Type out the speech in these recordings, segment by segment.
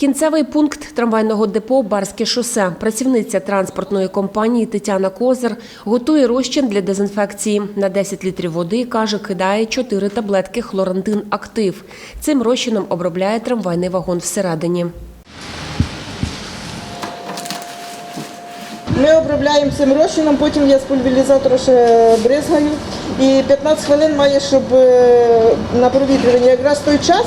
Кінцевий пункт трамвайного депо Барське шосе. Працівниця транспортної компанії Тетяна Козир готує розчин для дезінфекції. На 10 літрів води, каже, кидає 4 таблетки хлорантин актив. Цим розчином обробляє трамвайний вагон всередині. Ми обробляємо цим розчином, потім я з пульверізатора ще бризгаю. І 15 хвилин має, щоб е, на провітрюванні якраз той час,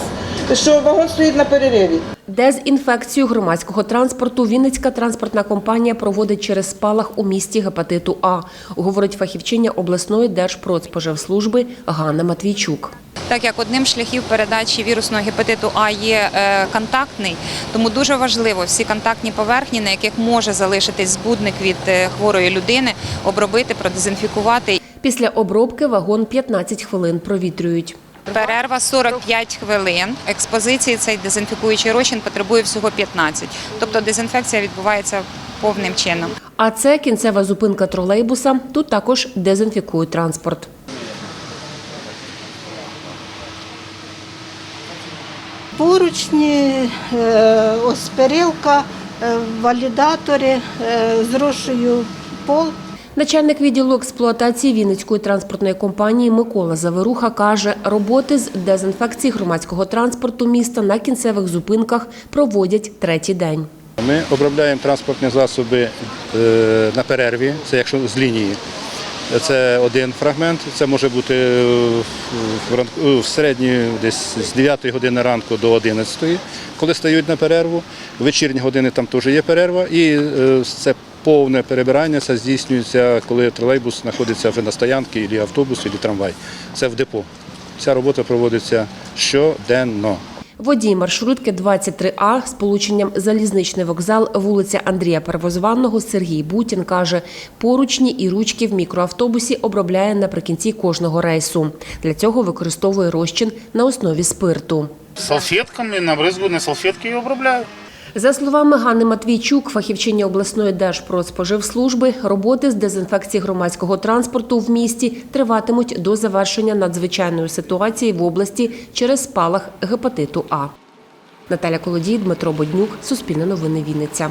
що вагон стоїть на перериві. Дезінфекцію громадського транспорту Вінницька транспортна компанія проводить через спалах у місті гепатиту А, говорить фахівчиня обласної держпродспоживслужби Ганна Матвійчук. Так як одним з шляхів передачі вірусного гепатиту А є е, контактний, тому дуже важливо всі контактні поверхні, на яких може залишитись збудник від е, хворої людини, обробити, продезінфікувати. Після обробки вагон 15 хвилин провітрюють. Перерва 45 хвилин. Експозиції цей дезінфікуючий розчин потребує всього 15. Тобто дезінфекція відбувається повним чином. А це кінцева зупинка тролейбуса. Тут також дезінфікують транспорт. поручні, е, ось перилка, е, валідатори, е, зрошую пол. Начальник відділу експлуатації Вінницької транспортної компанії Микола Заверуха каже, роботи з дезінфекції громадського транспорту міста на кінцевих зупинках проводять третій день. Ми обробляємо транспортні засоби е, на перерві, це якщо з лінії. Це один фрагмент, це може бути е, в е, середній десь з 9 години ранку до 11, коли стають на перерву. В вечірні години там теж є перерва, і це повне перебирання це здійснюється, коли тролейбус знаходиться вже на стоянці, або автобус, або трамвай. Це в депо. Ця робота проводиться щоденно. Водій маршрутки 23А з полученням залізничний вокзал вулиця Андрія Перевозванного Сергій Бутін каже, поручні і ручки в мікроавтобусі обробляє наприкінці кожного рейсу. Для цього використовує розчин на основі спирту. салфетками, набрызгую на салфетки і обробляю. За словами Ганни Матвійчук, фахівчині обласної держпродспоживслужби, роботи з дезінфекції громадського транспорту в місті триватимуть до завершення надзвичайної ситуації в області через спалах гепатиту А. Наталя Колодій, Дмитро Боднюк, Суспільне новини Вінниця.